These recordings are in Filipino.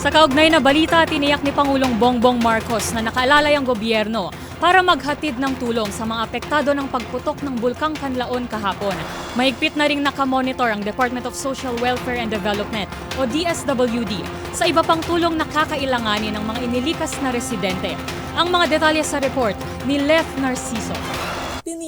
Sa kaugnay na balita, tiniyak ni Pangulong Bongbong Marcos na nakaalalay ang gobyerno para maghatid ng tulong sa mga apektado ng pagputok ng Bulkang Kanlaon kahapon. Mahigpit na ring nakamonitor ang Department of Social Welfare and Development o DSWD sa iba pang tulong na kakailanganin ng mga inilikas na residente. Ang mga detalye sa report ni Lef Narciso.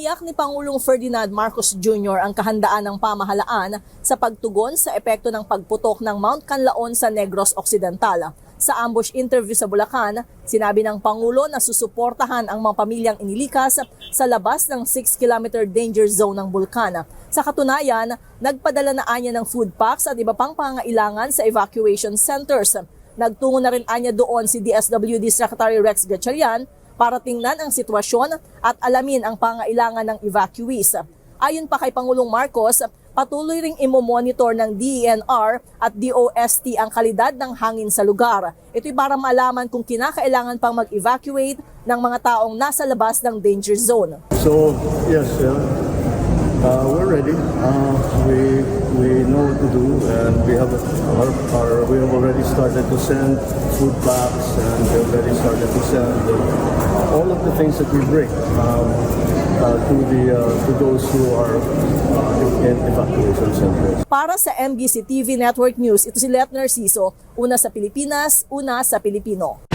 Tiniyak ni Pangulong Ferdinand Marcos Jr. ang kahandaan ng pamahalaan sa pagtugon sa epekto ng pagputok ng Mount Canlaon sa Negros Occidental. Sa ambush interview sa Bulacan, sinabi ng Pangulo na susuportahan ang mga pamilyang inilikas sa labas ng 6-kilometer danger zone ng bulkan. Sa katunayan, nagpadala na anya ng food packs at iba pang pangailangan sa evacuation centers. Nagtungo na rin anya doon si DSWD Secretary Rex Gatchalian para tingnan ang sitwasyon at alamin ang pangailangan ng evacuees. Ayon pa kay Pangulong Marcos, patuloy ring imomonitor ng DENR at DOST ang kalidad ng hangin sa lugar. Ito'y para malaman kung kinakailangan pang mag-evacuate ng mga taong nasa labas ng danger zone. So yes, uh, uh, we're ready. Uh, we we know what to do, and we have our, our we have already started to send food packs, and we already started to send uh, all of the things that we bring um, uh, to the uh, to those who are uh, in evacuation centers. Para sa MBC TV Network News, ito si Let Narciso, una sa Pilipinas, una sa Pilipino.